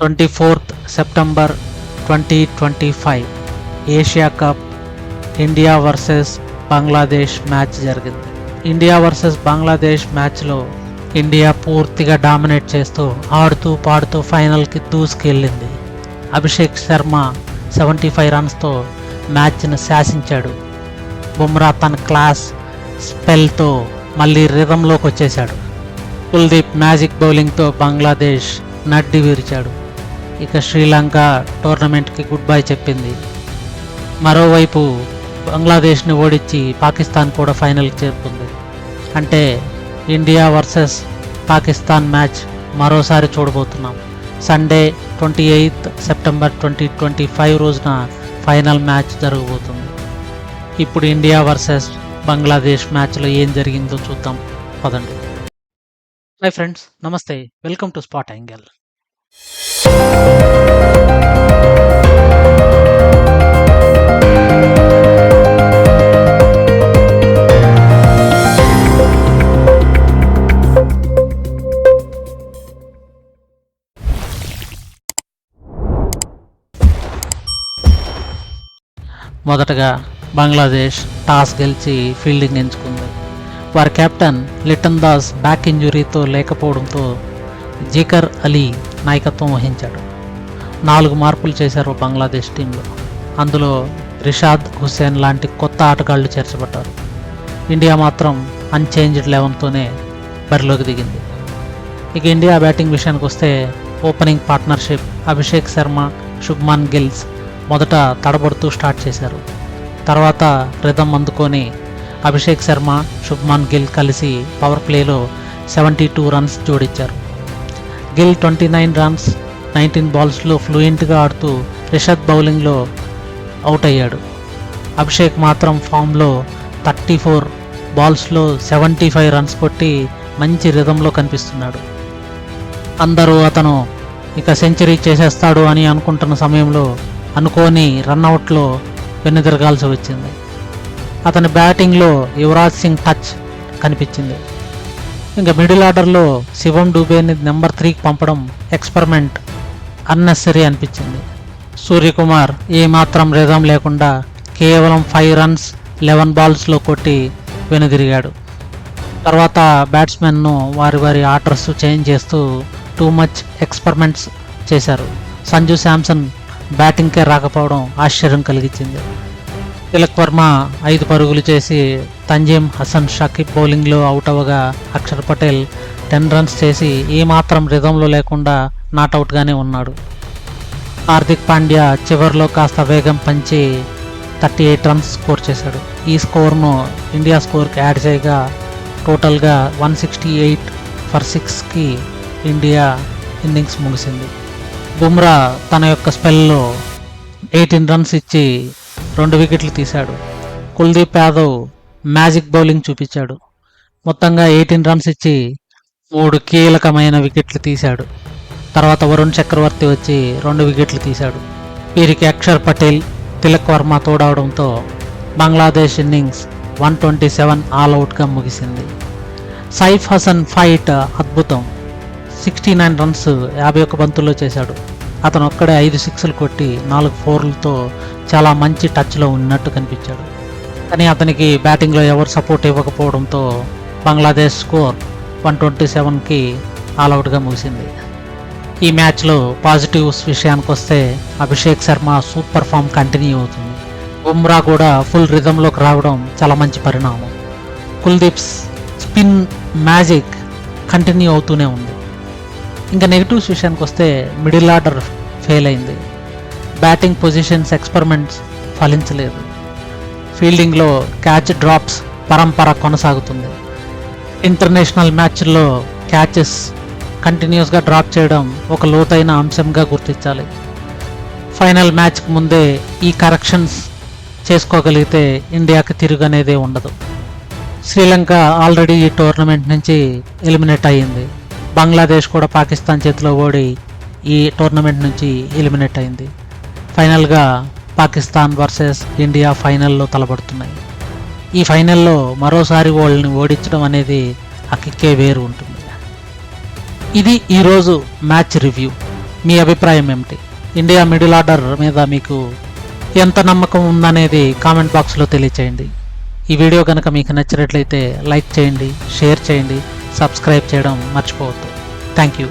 Twenty fourth September twenty twenty five Asia Cup India versus Bangladesh match జరిగింది. India versus Bangladesh మ్యాచ్లో India పూర్తిగా dominate చేస్తూ ఆడుతూ పాడుతూ ఫైనల్కి దూసుకెళ్ళింది. అభిషేక్ శర్మ సెవెంటీ ఫైవ్ రన్స్తో మ్యాచ్ను శాసించాడు. బుమ్రా తన క్లాస్ స్పెల్తో మళ్ళీ రిధంలోకి వచ్చేశాడు కుల్దీప్ మ్యాజిక్ బౌలింగ్తో బంగ్లాదేశ్ నడ్డి విరిచాడు. ఇక శ్రీలంక టోర్నమెంట్కి గుడ్ బై చెప్పింది. మరోవైపు బంగ్లాదేశ్ని ఓడించి పాకిస్తాన్ కూడా ఫైనల్కి చేరుకుంది. అంటే ఇండియా వర్సెస్ పాకిస్తాన్ మ్యాచ్ మరోసారి చూడబోతున్నాం. Sunday twenty eighth September twenty twenty five రోజున ఫైనల్ మ్యాచ్ జరగబోతుంది. ఇప్పుడు ఇండియా వర్సెస్ బంగ్లాదేశ్ మ్యాచ్లో ఏం జరిగిందో చూద్దాం. పదండి. హాయ్ ఫ్రెండ్స్ నమస్తే. వెల్కమ్ టు స్పాట్ యాంగిల్ మొదటగా బంగ్లాదేశ్ టాస్ గెలిచి ఫీల్డింగ్ ఎంచుకుంది. వారి కెప్టెన్ లిటన్ దాస్ బ్యాక్ ఇంజురీతో లేకపోవడంతో జీకర్ అలీ నాయకత్వం వహించాడు. నాలుగు మార్పులు చేశారు బంగ్లాదేశ్ టీంలో. అందులో రిషాద్ హుస్సేన్ లాంటి కొత్త ఆటగాళ్ళు చేర్చబడ్డారు. ఇండియా మాత్రం అన్చేంజ్డ్ లెవెన్తోనే బరిలోకి దిగింది. ఇక ఇండియా బ్యాటింగ్ విషయానికి వస్తే ఓపెనింగ్ పార్ట్నర్షిప్ అభిషేక్ శర్మ శుభ్మాన్ గిల్స్ మొదట తడబడుతూ స్టార్ట్ చేశారు. తర్వాత రిధం అందుకొని అభిషేక్ శర్మ శుభ్మాన్ గిల్ కలిసి పవర్ ప్లేలో సెవెంటీ టూ రన్స్ జోడించారు. Gill twenty nine runs nineteen బాల్స్లో ఫ్లూయెంట్గా ఆడుతూ రిషద్ బౌలింగ్లో అవుట్ అయ్యాడు. అభిషేక్ మాత్రం ఫామ్లో థర్టీ ఫోర్ బాల్స్లో సెవెంటీ ఫైవ్ రన్స్ కొట్టి మంచి రిధంలో కనిపిస్తున్నాడు. అందరూ అతను ఇక సెంచరీ చేసేస్తాడు అని అనుకుంటున్న సమయంలో అనుకోని రన్అవుట్లో వెనుదిరగాల్సి వచ్చింది. అతని బ్యాటింగ్లో యువరాజ్ సింగ్ టచ్ కనిపించింది. ఇంకా మిడిల్ ఆర్డర్లో శివం డూబేని నెంబర్ త్రీకి పంపడం ఎక్స్పెరిమెంట్ అన్నెసరీ అనిపించింది. సూర్యకుమార్ ఏమాత్రం రిధం లేకుండా కేవలం ఫైవ్ రన్స్ లెవెన్ బాల్స్లో కొట్టి వెనుదిరిగాడు. తర్వాత బ్యాట్స్మెన్ను వారి వారి ఆర్డర్స్ చేంజ్ చేస్తూ టూ మచ్ ఎక్స్పెరిమెంట్స్ చేశారు. సంజు శాంసన్ బ్యాటింగ్కే రాకపోవడం ఆశ్చర్యం కలిగించింది. తిలక్ వర్మ ఐదు పరుగులు చేసి తంజీం హసన్ షకీబ్ బౌలింగ్లో అవుట్ అవ్వగా అక్షర్ పటేల్ టెన్ రన్స్ చేసి ఏమాత్రం రిధంలో లేకుండా నాట్అవుట్గానే ఉన్నాడు. హార్దిక్ పాండ్యా చివరిలో కాస్త వేగం పంచి థర్టీ ఎయిట్ రన్స్ స్కోర్ చేశాడు. ఈ స్కోర్ను ఇండియా స్కోర్కి యాడ్ చేయగా టోటల్గా వన్ సిక్స్టీ ఎయిట్ ఫర్ సిక్స్కి ఇండియా ఇన్నింగ్స్ ముగిసింది. బుమ్రా తన యొక్క స్పెల్లో ఎయిటీన్ రన్స్ ఇచ్చి రెండు వికెట్లు తీశాడు. కుల్దీప్ యాదవ్ మ్యాజిక్ బౌలింగ్ చూపించాడు. మొత్తంగా ఎయిటీన్ రన్స్ ఇచ్చి మూడు కీలకమైన వికెట్లు తీశాడు. తర్వాత వరుణ్ చక్రవర్తి వచ్చి రెండు వికెట్లు తీశాడు. వీరికి Axar Patel Tilak Varma తోడవడంతో Bangladesh innings one twenty seven ఆల్అవుట్గా ముగిసింది. సైఫ్ హసన్ ఫైట్ అద్భుతం. సిక్స్టీ నైన్ రన్స్ యాభై ఒక్క బంతుల్లో చేశాడు. అతను ఒక్కడే ఐదు సిక్స్లు కొట్టి నాలుగు ఫోర్లతో చాలా మంచి టచ్లో ఉన్నట్టు కనిపించాడు. కానీ అతనికి బ్యాటింగ్లో ఎవరు సపోర్ట్ ఇవ్వకపోవడంతో బంగ్లాదేశ్ స్కోర్ వన్ ట్వంటీ సెవెన్కి ఆల్అవుట్గా ముగిసింది. ఈ మ్యాచ్లో పాజిటివ్స్ విషయానికి వస్తే Abhishek Sharma super form continue అవుతుంది. బుమ్రా కూడా ఫుల్ రిధంలోకి రావడం చాలా మంచి పరిణామం. కుల్దీప్ స్పిన్ మ్యాజిక్ కంటిన్యూ అవుతూనే ఉంది. ఇంకా నెగిటివ్స్ విషయానికి వస్తే మిడిల్ ఆర్డర్ ఫెయిల్ అయింది. బ్యాటింగ్ పొజిషన్స్ ఎక్స్పెరిమెంట్స్ ఫలించలేదు. ఫీల్డింగ్లో క్యాచ్ డ్రాప్స్ పరంపర కొనసాగుతుంది. ఇంటర్నేషనల్ మ్యాచ్ల్లో క్యాచెస్ కంటిన్యూస్గా డ్రాప్ చేయడం ఒక లోతైన అంశంగా గుర్తించాలి. ఫైనల్ మ్యాచ్కి ముందే ఈ కరెక్షన్స్ చేసుకోగలిగితే ఇండియాకి తిరుగనేదే ఉండదు. శ్రీలంక ఆల్రెడీ ఈ టోర్నమెంట్ నుంచి ఎలిమినేట్ అయ్యింది. బంగ్లాదేశ్ కూడా పాకిస్తాన్ చేతిలో ఓడి ఈ టోర్నమెంట్ నుంచి ఎలిమినేట్ అయింది. ఫైనల్గా పాకిస్తాన్ వర్సెస్ ఇండియా ఫైనల్లో తలపడుతున్నాయి. ఈ ఫైనల్లో మరోసారి వాళ్ళని ఓడించడం అనేది ఆ కిక్కే వేరు ఉంటుంది. ఇది ఈరోజు మ్యాచ్ రివ్యూ. మీ అభిప్రాయం ఏమిటి? ఇండియా మిడిల్ ఆర్డర్ మీద మీకు ఎంత నమ్మకం ఉందనేది కామెంట్ బాక్స్లో తెలియచేయండి. ఈ వీడియో కనుక మీకు నచ్చినట్లయితే లైక్ చేయండి షేర్ చేయండి. సబ్స్క్రైబ్ చేయడం మర్చిపోవద్దు. Thank you